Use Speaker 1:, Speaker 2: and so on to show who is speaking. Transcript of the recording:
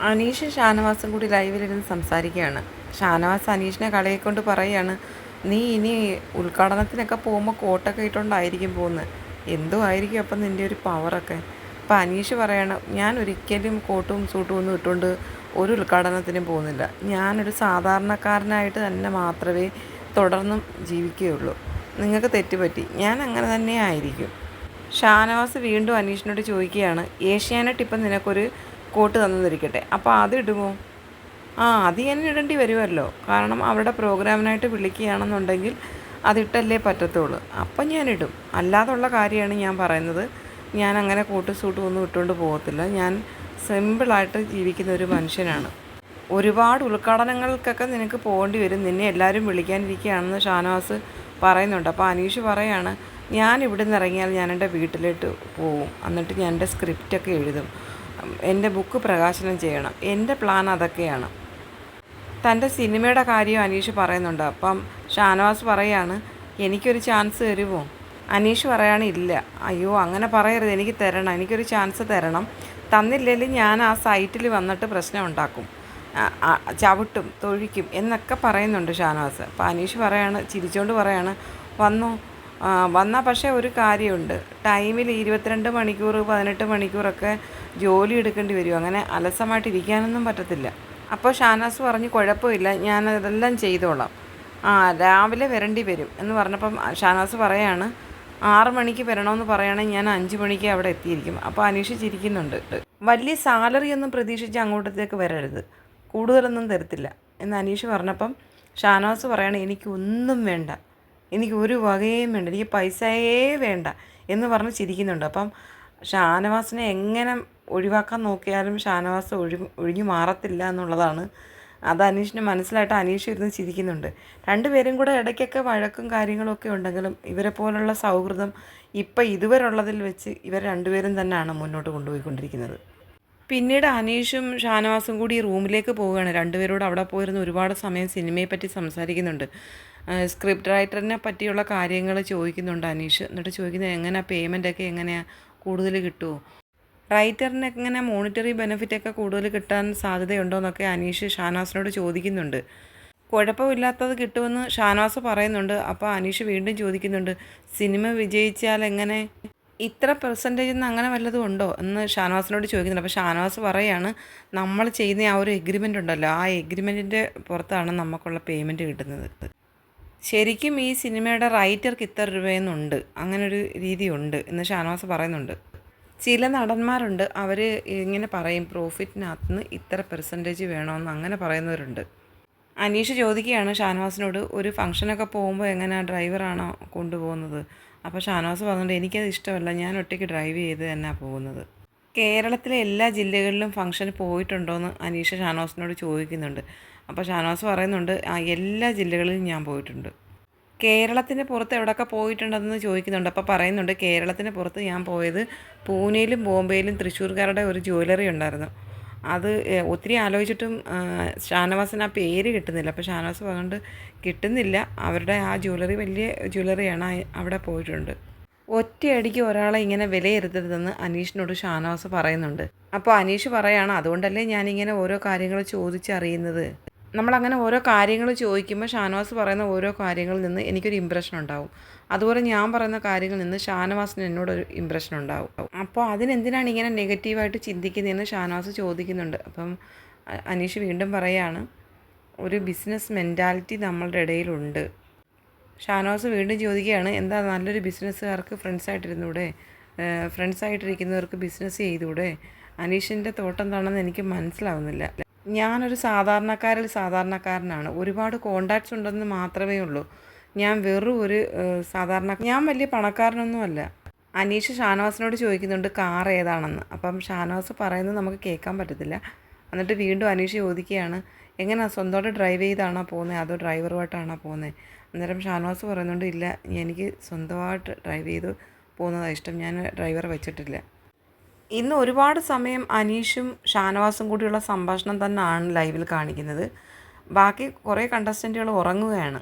Speaker 1: അനീഷും ഷാനവാസും കൂടി ലൈവിലിരുന്ന് സംസാരിക്കുകയാണ്. ഷാനവാസ് അനീഷിനെ കളയെ കൊണ്ട് പറയുകയാണ് നീ ഇനി ഉദ്ഘാടനത്തിനൊക്കെ പോകുമ്പോൾ കോട്ടൊക്കെ ഇട്ടുകൊണ്ടായിരിക്കും പോകുന്നത് എന്തോ ആയിരിക്കും അപ്പം നിന്റെ ഒരു പവറൊക്കെ അപ്പം അനീഷ് പറയുകയാണ് ഞാൻ ഒരിക്കലും കോട്ടും സൂട്ടും ഒന്നും ഇട്ടുകൊണ്ട് ഒരു ഉദ്ഘാടനത്തിനും പോകുന്നില്ല. ഞാനൊരു സാധാരണക്കാരനായിട്ട് തന്നെ മാത്രമേ തുടർന്നും ജീവിക്കുകയുള്ളൂ. നിങ്ങൾക്ക് തെറ്റുപറ്റി. ഞാൻ അങ്ങനെ തന്നെ ആയിരിക്കും. ഷാനവാസ് വീണ്ടും അനീഷിനോട് ചോദിക്കുകയാണ് ഏഷ്യാനെറ്റ് ഇപ്പം നിനക്കൊരു കോട്ട് തന്നിരിക്കട്ടെ. അപ്പോൾ അത് ഇടുമോ? ആ അത് ഞാൻ ഇടേണ്ടി വരുമല്ലോ. കാരണം അവരുടെ പ്രോഗ്രാമിനായിട്ട് വിളിക്കുകയാണെന്നുണ്ടെങ്കിൽ അതിട്ടല്ലേ പറ്റത്തുള്ളൂ. അപ്പം ഞാനിടും. അല്ലാതുള്ള കാര്യമാണ് ഞാൻ പറയുന്നത്. ഞാൻ അങ്ങനെ കോട്ട് സൂട്ട് ഒന്നും ഇട്ടുകൊണ്ട് പോകത്തില്ല. ഞാൻ സിമ്പിളായിട്ട് ജീവിക്കുന്ന ഒരു മനുഷ്യനാണ്. ഒരുപാട് ഉദ്ഘാടനങ്ങൾക്കൊക്കെ നിനക്ക് പോകേണ്ടി വരും. നിന്നെ എല്ലാവരും വിളിക്കാനിരിക്കുകയാണെന്ന് ഷാനവാസ് പറയുന്നുണ്ട്. അപ്പോൾ അനീഷ് പറയാണ് ഞാൻ ഇവിടെ നിന്ന് ഇറങ്ങിയാൽ ഞാൻ എന്റെ വീട്ടിലോട്ട് പോവും. എന്നിട്ട് ഞാൻ എന്റെ സ്ക്രിപ്റ്റൊക്കെ എഴുതും. എന്റെ ബുക്ക് പ്രകാശനം ചെയ്യണം. എന്റെ പ്ലാൻ അതൊക്കെയാണ്. തന്റെ സിനിമയുടെ കാര്യം അനീഷ് പറയുന്നുണ്ട്. അപ്പം ഷാനവാസ് പറയാണ് എനിക്കൊരു ചാൻസ് തരുമോ അനീഷ് പറയാണ് ഇല്ല. അയ്യോ അങ്ങനെ പറയരുത്. എനിക്ക് തരണം. എനിക്കൊരു ചാൻസ് തരണം. തന്നില്ലെങ്കിൽ ഞാൻ ആ സൈറ്റിൽ വന്നിട്ട് പ്രശ്നം ഉണ്ടാക്കും ചവിട്ടും തൊഴിക്കും എന്നൊക്കെ പറയുന്നുണ്ട് ഷാനവാസ്. അപ്പോൾ അനീഷ് പറയാണ് ചിരിച്ചുകൊണ്ട് പറയാണ് വന്നു വന്നാൽ പക്ഷേ ഒരു കാര്യമുണ്ട്. ടൈമിൽ ഇരുപത്തിരണ്ട് മണിക്കൂർ പതിനെട്ട് മണിക്കൂറൊക്കെ ജോലി എടുക്കേണ്ടി വരും. അങ്ങനെ അലസമായിട്ട് ഇരിക്കാനൊന്നും പറ്റത്തില്ല. അപ്പോൾ ഷാനാസ് പറഞ്ഞു കുഴപ്പമില്ല ഞാൻ അതെല്ലാം ചെയ്തോളാം. ആ രാവിലെ വരേണ്ടി വരും. എന്ന് പറഞ്ഞപ്പം ഷാനാസ് പറയാണ് ആറ് മണിക്ക് വരണമെന്ന് പറയുകയാണെങ്കിൽ ഞാൻ അഞ്ച് മണിക്ക് അവിടെ എത്തിയിരിക്കും. അപ്പോൾ അനീഷ് ചിരിക്കുന്നുണ്ട്. വലിയ സാലറി ഒന്നും പ്രതീക്ഷിച്ച് അങ്ങോട്ടത്തേക്ക് വരരുത്. കൂടുതലൊന്നും തരത്തില്ല. എന്ന് അനീഷ് പറഞ്ഞപ്പം ഷാനവാസ് പറയണേ എനിക്കൊന്നും വേണ്ട. എനിക്ക് ഒരു വകയും വേണ്ട എനിക്ക് പൈസയേ വേണ്ട എന്ന് പറഞ്ഞ് ചിരിക്കുന്നുണ്ട്. അപ്പം ഷാനവാസിനെ എങ്ങനെ ഒഴിവാക്കാൻ നോക്കിയാലും ഷാനവാസ് ഒഴി ഒഴിഞ്ഞു മാറത്തില്ല എന്നുള്ളതാണ്. അത് അനീഷിന് മനസ്സിലായിട്ട് അനീഷ് ഇരുന്ന് ചിരിക്കുന്നുണ്ട്. രണ്ടുപേരും കൂടെ ഇടയ്ക്കൊക്കെ വഴക്കും കാര്യങ്ങളൊക്കെ ഉണ്ടെങ്കിലും ഇവരെ പോലുള്ള സൗഹൃദം ഇപ്പം ഇതുവരെ ഉള്ളതിൽ വെച്ച് ഇവർ രണ്ടുപേരും തന്നെയാണ് മുന്നോട്ട് കൊണ്ടുപോയിക്കൊണ്ടിരിക്കുന്നത്. പിന്നീട് അനീഷും ഷാനവാസും കൂടി റൂമിലേക്ക് പോവുകയാണ്. രണ്ടുപേരോട് അവിടെ പോയിരുന്ന് ഒരുപാട് സമയം സിനിമയെ പറ്റി സംസാരിക്കുന്നുണ്ട്. സ്ക്രിപ്റ്റ് റൈറ്ററിനെ പറ്റിയുള്ള കാര്യങ്ങൾ ചോദിക്കുന്നുണ്ട് അനീഷ്. എന്നിട്ട് ചോദിക്കുന്നത് എങ്ങനെ പേയ്മെന്റ് ഒക്കെ എങ്ങനെയാണ് കൂടുതൽ കിട്ടുമോ റൈറ്ററിന് എങ്ങനെ മോണിറ്ററി ബെനിഫിറ്റ് ഒക്കെ കൂടുതൽ കിട്ടാൻ സാധ്യതയുണ്ടോ എന്നൊക്കെ അനീഷ് ഷാനവാസിനോട് ചോദിക്കുന്നുണ്ട്. കുഴപ്പമില്ലാത്തത് കിട്ടുമെന്ന് ഷാനവാസ് പറയുന്നുണ്ട്. അപ്പോൾ അനീഷ് വീണ്ടും ചോദിക്കുന്നുണ്ട് സിനിമ വിജയിച്ചാൽ എങ്ങനെ ഇത്ര പെർസെന്റേജ് എന്ന് അങ്ങനെ വല്ലതും ഉണ്ടോ? എന്ന് ഷാനവാസിനോട് ചോദിക്കുന്നുണ്ട്. അപ്പോൾ ഷാനവാസ് പറയാണ് നമ്മൾ ചെയ്യുന്ന ആ ഒരു എഗ്രിമെന്റ് ഉണ്ടല്ലോ. ആ എഗ്രിമെന്റിന്റെ പുറത്താണ് നമുക്കുള്ള പേയ്മെന്റ് കിട്ടുന്നത്. ശരിക്കും ഈ സിനിമയുടെ റൈറ്റർക്ക് ഇത്ര രൂപയെന്നുണ്ട്. അങ്ങനൊരു രീതിയുണ്ട് എന്ന് ഷാനവാസ് പറയുന്നുണ്ട്. ചില നടന്മാരുണ്ട്. അവർ ഇങ്ങനെ പറയും പ്രോഫിറ്റിനകത്ത് നിന്ന് ഇത്ര പെർസെന്റേജ് വേണമെന്ന് അങ്ങനെ പറയുന്നവരുണ്ട്. അനീഷ് ചോദിക്കുകയാണ് ഷാനവാസിനോട് ഒരു ഫംഗ്ഷനൊക്കെ പോകുമ്പോൾ എങ്ങനെയാണ് ഡ്രൈവറാണോ കൊണ്ടുപോകുന്നത്? അപ്പോൾ ഷാനവാസ് പറഞ്ഞിട്ട് എനിക്കത് ഇഷ്ടമല്ല. ഞാൻ ഒറ്റയ്ക്ക് ഡ്രൈവ് ചെയ്ത് തന്നെ പോകുന്നത്. കേരളത്തിലെ എല്ലാ ജില്ലകളിലും ഫംഗ്ഷന് പോയിട്ടുണ്ടോ എന്ന് അനീഷ ഷാനവാസിനോട് ചോദിക്കുന്നുണ്ട്. അപ്പോൾ ഷാനവാസ് പറയുന്നുണ്ട് ആ എല്ലാ ജില്ലകളിലും ഞാൻ പോയിട്ടുണ്ട്. കേരളത്തിന് പുറത്ത് എവിടെയൊക്കെ പോയിട്ടുണ്ടെന്ന് ചോദിക്കുന്നുണ്ട്. അപ്പോൾ പറയുന്നുണ്ട് കേരളത്തിന് പുറത്ത് ഞാൻ പോയത് പൂനെയിലും ബോംബെയിലും തൃശ്ശൂർക്കാരുടെ ഒരു ജ്വല്ലറി ഉണ്ടായിരുന്നു. അത് ഒത്തിരി ആലോചിച്ചിട്ടും ഷാനവാസിന് ആ പേര് കിട്ടുന്നില്ല. അപ്പോൾ ഷാനവാസ് പറഞ്ഞുകൊണ്ട് കിട്ടുന്നില്ല. അവരുടെ ആ ജ്വല്ലറി വലിയ ജ്വല്ലറിയാണ്. അവിടെ പോയിട്ടുണ്ട്. ഒറ്റയടിക്ക് ഒരാളെ ഇങ്ങനെ വിലയിരുത്തരുതെന്ന് അനീഷിനോട് ഷാനവാസ് പറയുന്നുണ്ട്. അപ്പോൾ അനീഷ് പറയാണ് അതുകൊണ്ടല്ലേ ഞാനിങ്ങനെ ഓരോ കാര്യങ്ങൾ ചോദിച്ചറിയുന്നത്? നമ്മളങ്ങനെ ഓരോ കാര്യങ്ങൾ ചോദിക്കുമ്പോൾ ഷാനവാസ് പറയുന്ന ഓരോ കാര്യങ്ങളിൽ നിന്ന് എനിക്കൊരു ഇമ്പ്രഷൻ ഉണ്ടാവും. അതുപോലെ ഞാൻ പറയുന്ന കാര്യങ്ങളിൽ നിന്ന് ഷാനവാസിന് എന്നോടൊരു ഇമ്പ്രഷൻ ഉണ്ടാവും. അപ്പോൾ അതിനെന്തിനാണ് ഇങ്ങനെ നെഗറ്റീവായിട്ട് ചിന്തിക്കുന്നതെന്ന് ഷാനവാസ് ചോദിക്കുന്നുണ്ട്. അപ്പം അനീഷ് വീണ്ടും പറയാണ് ഒരു ബിസിനസ് മെന്റാലിറ്റി നമ്മളുടെ ഇടയിലുണ്ട്. ഷാനവാസ് വീണ്ടും ചോദിക്കുകയാണ് എന്താ നല്ലൊരു ബിസിനസ്സുകാർക്ക് ഫ്രണ്ട്സായിട്ടിരുന്നൂടെ ഫ്രണ്ട്സായിട്ടിരിക്കുന്നവർക്ക് ബിസിനസ് ചെയ്തൂടെ? അനീഷിന്റെ തോട്ടം എന്താണെന്ന് എനിക്ക് മനസ്സിലാവുന്നില്ല. ഞാനൊരു സാധാരണക്കാരിൽ സാധാരണക്കാരനാണ്. ഒരുപാട് കോണ്ടാക്ട്സ് ഉണ്ടെന്ന് മാത്രമേ ഉള്ളൂ. ഞാൻ വെറും ഒരു സാധാരണ ഞാൻ വലിയ പണക്കാരനൊന്നുമല്ല. അനീഷ് ഷാനവാസിനോട് ചോദിക്കുന്നുണ്ട് കാർ ഏതാണെന്ന്? അപ്പം ഷാനവാസ് പറയുന്നത് നമുക്ക് കേൾക്കാൻ പറ്റത്തില്ല. എന്നിട്ട് വീണ്ടും അനീഷ് ചോദിക്കുകയാണ് എങ്ങനെയാണ് സ്വന്തമായിട്ട് ഡ്രൈവ് ചെയ്താണോ പോകുന്നത് അതോ ഡ്രൈവറുമായിട്ടാണോ പോകുന്നത് അന്നേരം ഷാനവാസ് പറയുന്നുണ്ട് ഇല്ല എനിക്ക് സ്വന്തമായിട്ട് ഡ്രൈവ് ചെയ്ത് പോകുന്നതാണ് ഇഷ്ടം. ഞാൻ ഡ്രൈവറെ വെച്ചിട്ടില്ല. ഇന്ന് ഒരുപാട് സമയം അനീഷും ഷാനവാസും കൂടിയുള്ള സംഭാഷണം തന്നെയാണ് ലൈവിൽ കാണിക്കുന്നത്. ബാക്കി കുറേ കണ്ടസ്റ്റന്റുകൾ ഉറങ്ങുകയാണ്.